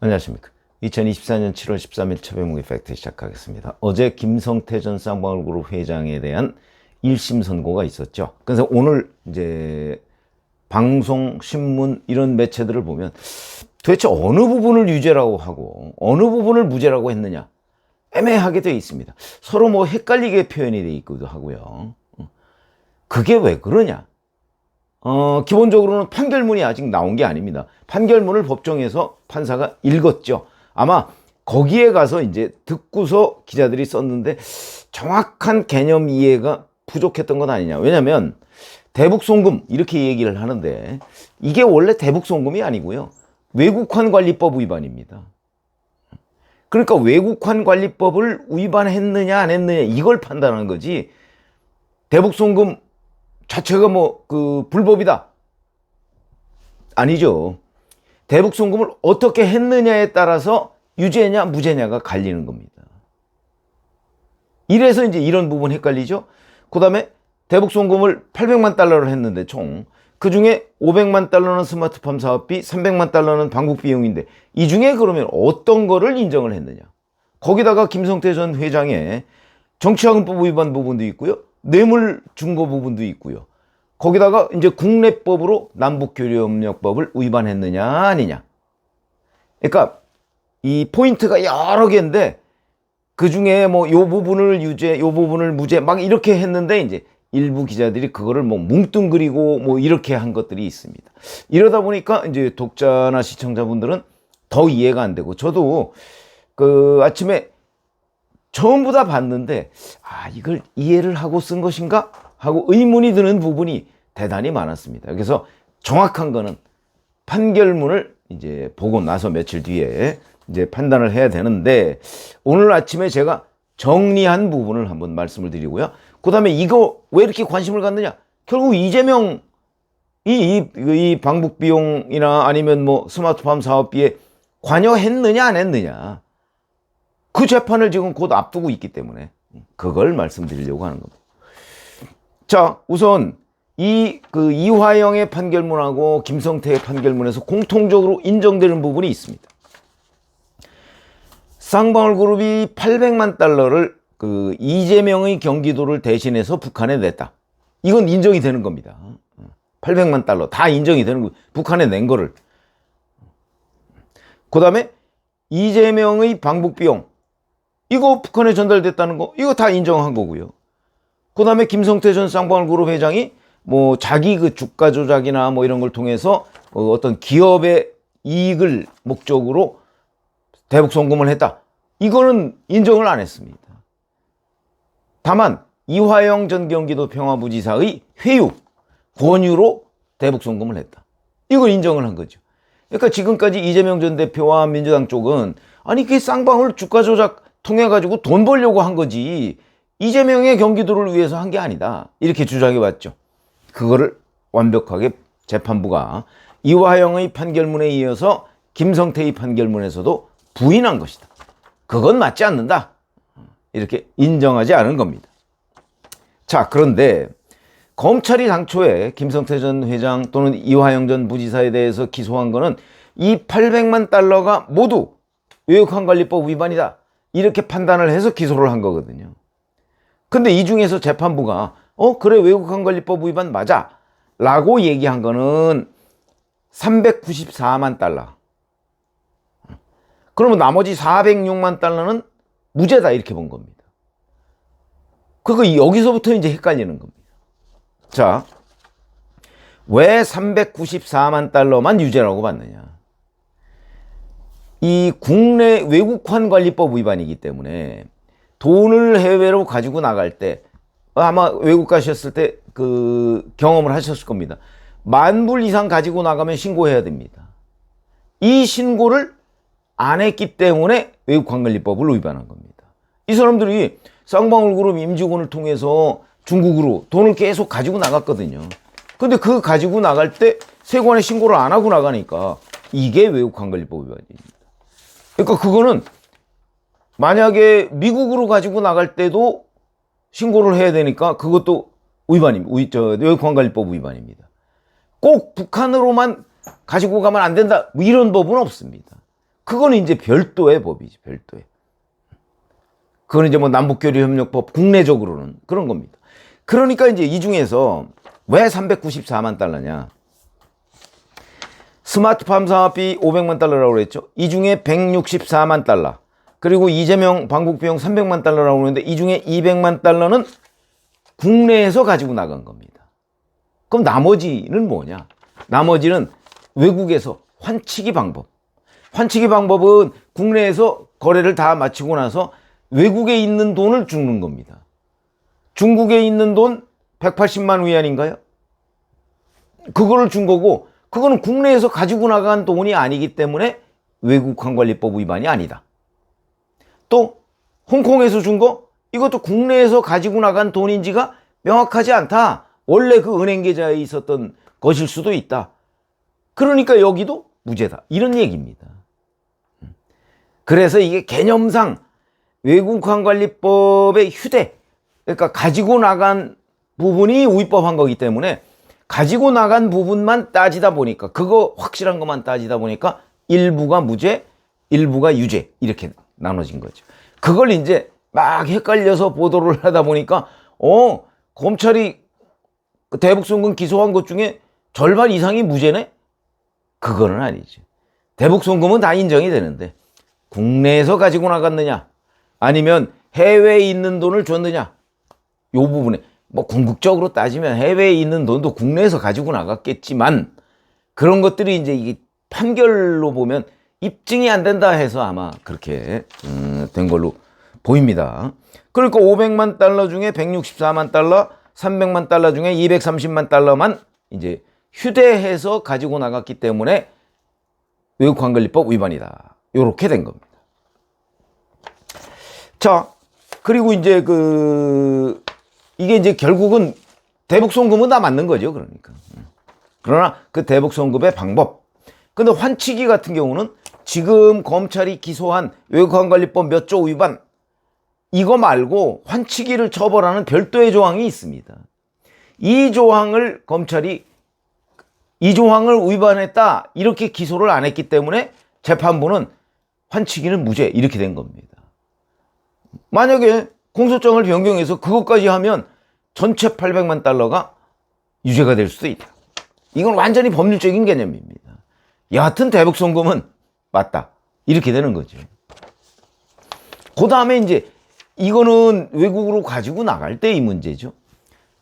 안녕하십니까. 2024년 7월 13일 최배목의 팩트 시작하겠습니다. 어제 김성태 전 쌍방울그룹 회장에 대한 1심 선고가 있었죠. 그래서 오늘 이제 방송, 신문 이런 매체들을 보면 도대체 어느 부분을 유죄라고 하고 어느 부분을 무죄라고 했느냐 애매하게 되어 있습니다. 서로 뭐 헷갈리게 표현이 되어 있기도 하고요. 그게 왜 그러냐? 어, 기본적으로는 판결문이 아직 나온 게 아닙니다. 판결문을 법정에서 판사가 읽었죠. 아마 거기에 가서 이제 듣고서 기자들이 썼는데 정확한 개념 이해가 부족했던 건 아니냐. 왜냐면 대북송금 이렇게 얘기를 하는데 이게 원래 대북송금이 아니고요. 외국환 관리법 위반입니다. 그러니까 외국환 관리법을 위반했느냐 안 했느냐 이걸 판단하는 거지 대북송금 자체가 뭐 그 불법이다. 아니죠. 대북 송금을 어떻게 했느냐에 따라서 유죄냐 무죄냐가 갈리는 겁니다. 이래서 이제 이런 부분 헷갈리죠? 그 다음에 대북 송금을 800만 달러를 했는데 총. 그 중에 500만 달러는 스마트팜 사업비 300만 달러는 방북 비용인데 이 중에 그러면 어떤 거를 인정을 했느냐? 거기다가 김성태 전 회장의 정치자금법 위반 부분도 있고요 뇌물 중고 부분도 있고요 거기다가 이제 국내법으로 남북교류협력법을 위반했느냐 아니냐. 그러니까 이 포인트가 여러 개인데 그 중에 뭐 요 부분을 유죄, 요 부분을 무죄 막 이렇게 했는데 이제 일부 기자들이 그거를 뭐 뭉뚱그리고 뭐 이렇게 한 것들이 있습니다. 이러다 보니까 이제 독자나 시청자분들은 더 이해가 안 되고 저도 그 아침에 전부 다 봤는데 아 이걸 이해를 하고 쓴 것인가 하고 의문이 드는 부분이 대단히 많았습니다. 그래서 정확한 거는 판결문을 이제 보고 나서 며칠 뒤에 이제 판단을 해야 되는데 오늘 아침에 제가 정리한 부분을 한번 말씀을 드리고요. 그 다음에 이거 왜 이렇게 관심을 갖느냐? 결국 이재명 이, 이, 이 방북 비용이나 아니면 뭐 스마트팜 사업비에 관여했느냐 안 했느냐 그 재판을 지금 곧 앞두고 있기 때문에 그걸 말씀드리려고 하는 겁니다. 자, 우선 이 그 이화영의 판결문하고 김성태의 판결문에서 공통적으로 인정되는 부분이 있습니다. 쌍방울 그룹이 800만 달러를 그 이재명의 경기도를 대신해서 북한에 냈다. 이건 인정이 되는 겁니다. 800만 달러 다 인정이 되는 거. 북한에 낸 거를. 그 다음에 이재명의 방북 비용 이거 북한에 전달됐다는 거 이거 다 인정한 거고요. 그 다음에 김성태 전 쌍방울 그룹 회장이 뭐 자기 그 주가 조작이나 뭐 이런 걸 통해서 어, 어떤 기업의 이익을 목적으로 대북 송금을 했다. 이거는 인정을 안 했습니다. 다만 이화영 전 경기도 평화부지사의 회유, 권유로 대북 송금을 했다. 이걸 인정을 한 거죠. 그러니까 지금까지 이재명 전 대표와 민주당 쪽은 아니 그 쌍방울 주가 조작 통해 가지고 돈 벌려고 한 거지. 이재명의 경기도를 위해서 한 게 아니다. 이렇게 주장해 왔죠. 그거를 완벽하게 재판부가 이화영의 판결문에 이어서 김성태의 판결문에서도 부인한 것이다. 그건 맞지 않는다. 이렇게 인정하지 않은 겁니다. 자, 그런데 검찰이 당초에 김성태 전 회장 또는 이화영 전 부지사에 대해서 기소한 거는 이 800만 달러가 모두 외국환관리법 위반이다. 이렇게 판단을 해서 기소를 한 거거든요. 근데 이 중에서 재판부가 어 그래 외국환관리법 위반 맞아. 라고 얘기한 거는 394만 달러. 그러면 나머지 406만 달러는 무죄다 이렇게 본 겁니다. 그거 여기서부터 이제 헷갈리는 겁니다. 자왜 394만 달러만 유죄라고 봤느냐 이 국내 외국환 관리법 위반이기 때문에 돈을 해외로 가지고 나갈 때 아마 외국 가셨을 때 그 경험을 하셨을 겁니다. 만 불 이상 가지고 나가면 신고해야 됩니다. 이 신고를 안 했기 때문에 외국환 관리법을 위반한 겁니다. 이 사람들이 쌍방울 그룹 임직원을 통해서 중국으로 돈을 계속 가지고 나갔거든요. 근데 그 가지고 나갈 때 세관에 신고를 안 하고 나가니까 이게 외국환 관리법 위반입니다. 그러니까 그거는 만약에 미국으로 가지고 나갈 때도 신고를 해야 되니까 그것도 위반입니다. 저 외국환관리법 위반입니다. 꼭 북한으로만 가지고 가면 안 된다. 뭐 이런 법은 없습니다. 그거는 이제 별도의 법이죠. 별도의. 그거는 이제 뭐 남북교류협력법 국내적으로는 그런 겁니다. 그러니까 이제 이 중에서 왜 394만 달러냐? 스마트팜 사업비 500만 달러라고 그랬죠. 이 중에 164만 달러. 그리고 이재명 방북 비용 300만 달러라고 그러는데 이 중에 200만 달러는 국내에서 가지고 나간 겁니다. 그럼 나머지는 뭐냐? 나머지는 외국에서 환치기 방법. 환치기 방법은 국내에서 거래를 다 마치고 나서 외국에 있는 돈을 주는 겁니다. 중국에 있는 돈 180만 위안인가요? 그거를 준 거고 그거는 국내에서 가지고 나간 돈이 아니기 때문에 외국환관리법 위반이 아니다. 또 홍콩에서 준 거 이것도 국내에서 가지고 나간 돈인지가 명확하지 않다. 원래 그 은행 계좌에 있었던 것일 수도 있다. 그러니까 여기도 무죄다. 이런 얘기입니다. 그래서 이게 개념상 외국환관리법의 휴대, 그러니까 가지고 나간 부분이 우위법한 거기 때문에 가지고 나간 부분만 따지다 보니까 그거 확실한 것만 따지다 보니까 일부가 무죄, 일부가 유죄 이렇게 나눠진 거죠. 그걸 이제 막 헷갈려서 보도를 하다 보니까 어 검찰이 그 대북송금 기소한 것 중에 절반 이상이 무죄네? 그거는 아니죠. 대북송금은 다 인정이 되는데 국내에서 가지고 나갔느냐 아니면 해외에 있는 돈을 줬느냐 요 부분에 뭐 궁극적으로 따지면 해외에 있는 돈도 국내에서 가지고 나갔겠지만 그런 것들이 이제 이게 판결로 보면 입증이 안 된다 해서 아마 그렇게 음, 된 걸로 보입니다. 그러니까 500만 달러 중에 164만 달러, 300만 달러 중에 230만 달러만 이제 휴대해서 가지고 나갔기 때문에 외국환관리법 위반이다. 요렇게 된 겁니다. 자, 그리고 이제 그 이게 이제 결국은 대북송금은 다 맞는 거죠. 그러니까. 그러나 그 대북송금의 방법. 근데 환치기 같은 경우는 지금 검찰이 기소한 외국환관리법 몇 조 위반 이거 말고 환치기를 처벌하는 별도의 조항이 있습니다. 이 조항을 검찰이 이 조항을 위반했다 이렇게 기소를 안 했기 때문에 재판부는 환치기는 무죄 이렇게 된 겁니다. 만약에 공소장을 변경해서 그것까지 하면 전체 800만 달러가 유죄가 될 수도 있다. 이건 완전히 법률적인 개념입니다. 여하튼 대북 송금은 맞다. 이렇게 되는 거죠. 그 다음에 이제 이거는 외국으로 가지고 나갈 때 이 문제죠.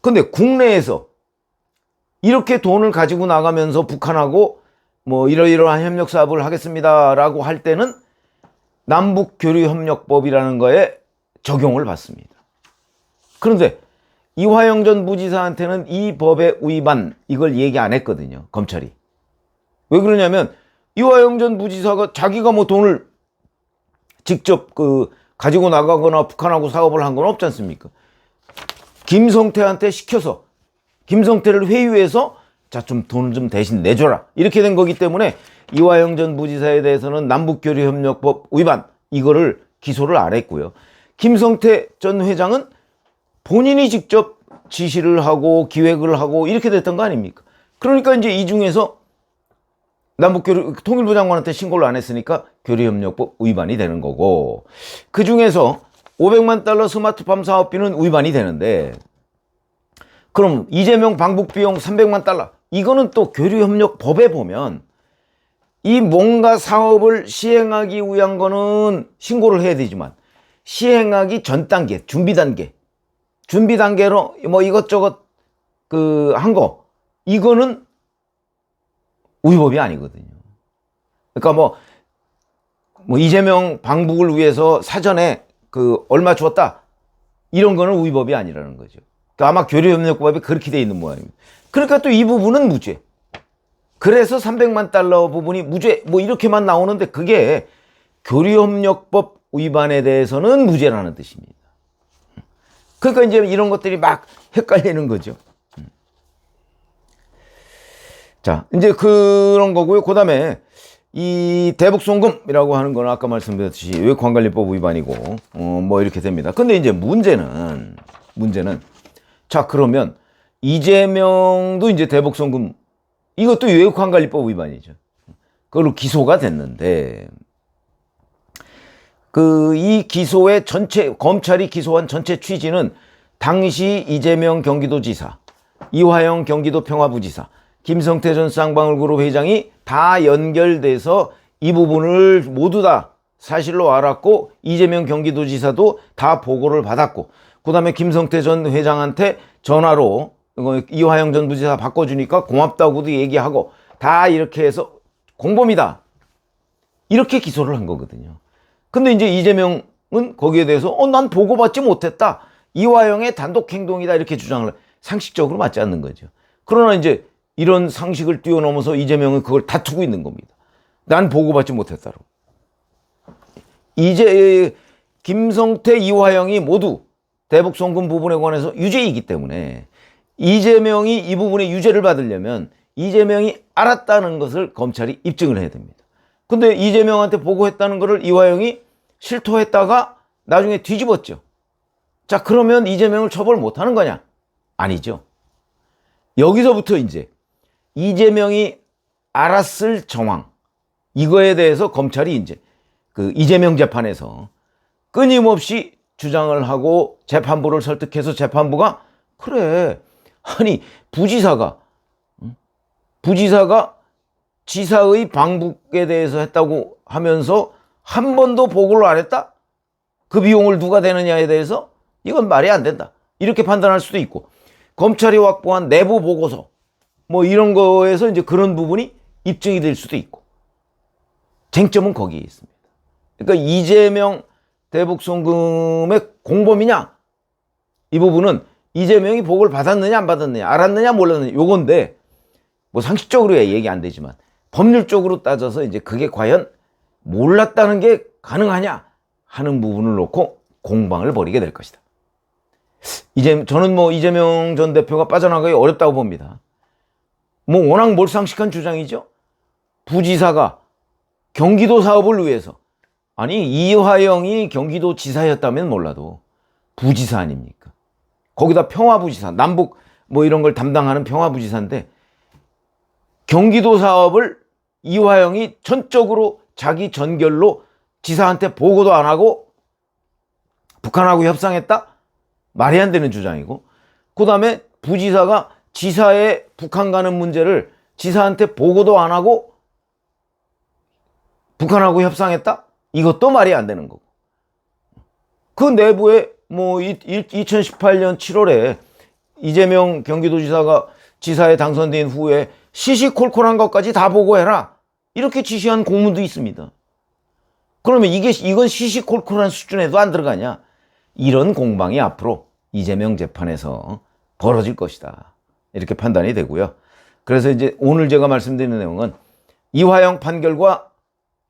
근데 국내에서 이렇게 돈을 가지고 나가면서 북한하고 뭐 이러이러한 협력 사업을 하겠습니다라고 할 때는 남북 교류 협력법이라는 거에 적용을 받습니다. 그런데 이화영 전 부지사한테는 이 법의 위반 이걸 얘기 안 했거든요. 검찰이. 왜 그러냐면 이화영 전 부지사가 자기가 뭐 돈을 직접 그 가지고 나가거나 북한하고 사업을 한 건 없지 않습니까? 김성태한테 시켜서 김성태를 회유해서 자 좀 돈을 좀 대신 내줘라 이렇게 된 거기 때문에 이화영 전 부지사에 대해서는 남북교류협력법 위반 이거를 기소를 안 했고요. 김성태 전 회장은 본인이 직접 지시를 하고 기획을 하고 이렇게 됐던 거 아닙니까? 그러니까 이제 이 중에서 남북교류 통일부 장관한테 신고를 안 했으니까 교류협력법 위반이 되는 거고 그 중에서 500만 달러 스마트팜 사업비는 위반이 되는데 그럼 이재명 방북 비용 300만 달러 이거는 또 교류협력법에 보면 이 뭔가 사업을 시행하기 위한 거는 신고를 해야 되지만 시행하기 전 단계 준비 단계 준비 단계로 뭐 이것저것 그 한 거 이거는 위법이 아니거든요. 그러니까 뭐, 뭐 이재명 방북을 위해서 사전에 그 얼마 주었다 이런 거는 위법이 아니라는 거죠. 그러니까 아마 교류협력법에 그렇게 돼 있는 모양입니다. 그러니까 또 이 부분은 무죄. 그래서 300만 달러 부분이 무죄 뭐 이렇게만 나오는데 그게 교류협력법 위반에 대해서는 무죄라는 뜻입니다. 그러니까 이제 이런 것들이 막 헷갈리는 거죠. 자, 이제 그런 거고요. 그 다음에 이 대북송금이라고 하는 거는 아까 말씀드렸듯이 외관관리법 위반이고, 어, 뭐 이렇게 됩니다. 근데 이제 문제는, 문제는, 자, 그러면 이재명도 이제 대북송금 이것도 외국환관리법 위반이죠. 그걸로 기소가 됐는데 그 이 기소의 전체 검찰이 기소한 전체 취지는 당시 이재명 경기도지사, 이화영 경기도 평화부지사, 김성태 전 쌍방울그룹 회장이 다 연결돼서 이 부분을 모두 다 사실로 알았고 이재명 경기도지사도 다 보고를 받았고 그 다음에 김성태 전 회장한테 전화로 이거 이화영 전 부지사 바꿔주니까 고맙다고도 얘기하고 다 이렇게 해서 공범이다 이렇게 기소를 한 거거든요. 근데 이제 이재명은 거기에 대해서 어 난 보고받지 못했다 이화영의 단독 행동이다 이렇게 주장을 해. 상식적으로 맞지 않는 거죠. 그러나 이제 이런 상식을 뛰어넘어서 이재명은 그걸 다투고 있는 겁니다. 난 보고받지 못했다고. 이제 김성태, 이화영이 모두 대북 송금 부분에 관해서 유죄이기 때문에 이재명이 이 부분에 유죄를 받으려면 이재명이 알았다는 것을 검찰이 입증을 해야 됩니다. 근데 이재명한테 보고했다는 것을 이화영이 실토했다가 나중에 뒤집었죠. 자, 그러면 이재명을 처벌 못 하는 거냐? 아니죠. 여기서부터 이제 이재명이 알았을 정황, 이거에 대해서 검찰이 이제 그 이재명 재판에서 끊임없이 주장을 하고 재판부를 설득해서 재판부가 그래 아니 부지사가 응? 부지사가 지사의 방북에 대해서 했다고 하면서 한 번도 보고를 안 했다? 그 비용을 누가 대느냐에 대해서 이건 말이 안 된다. 이렇게 판단할 수도 있고 검찰이 확보한 내부 보고서 뭐 이런 거에서 이제 그런 부분이 입증이 될 수도 있고 쟁점은 거기에 있습니다. 그러니까 이재명 대북 송금의 공범이냐 이 부분은 이재명이 복을 받았느냐 안 받았느냐 알았느냐 몰랐느냐 요건데 뭐 상식적으로 얘기 안 되지만 법률적으로 따져서 이제 그게 과연 몰랐다는 게 가능하냐 하는 부분을 놓고 공방을 벌이게 될 것이다. 이제 저는 뭐 이재명 전 대표가 빠져나가기 어렵다고 봅니다. 뭐 워낙 몰상식한 주장이죠. 부지사가 경기도 사업을 위해서 아니 이화영이 경기도 지사였다면 몰라도 부지사 아닙니까? 거기다 평화부지사 남북 뭐 이런 걸 담당하는 평화부지사인데 경기도 사업을 이화영이 전적으로 자기 전결로 지사한테 보고도 안 하고 북한하고 협상했다? 말이 안 되는 주장이고 그 다음에 부지사가 지사의 북한 가는 문제를 지사한테 보고도 안 하고 북한하고 협상했다? 이것도 말이 안 되는 거고. 그 내부에 뭐 2018년 7월에 이재명 경기도지사가 지사에 당선된 후에 시시콜콜한 것까지 다 보고해라. 이렇게 지시한 공문도 있습니다. 그러면 이게 이건 시시콜콜한 수준에도 안 들어가냐? 이런 공방이 앞으로 이재명 재판에서 벌어질 것이다. 이렇게 판단이 되고요. 그래서 이제 오늘 제가 말씀드리는 내용은 이화영 판결과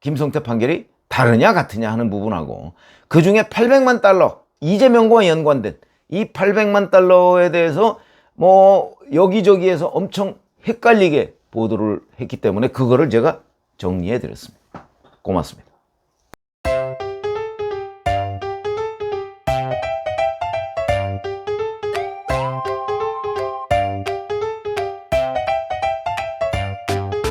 김성태 판결이 다르냐 같으냐 하는 부분하고 그 중에 800만 달러 이재명과 연관된 이 800만 달러에 대해서 뭐 여기저기에서 엄청 헷갈리게 보도를 했기 때문에 그거를 제가 정리해 드렸습니다. 고맙습니다.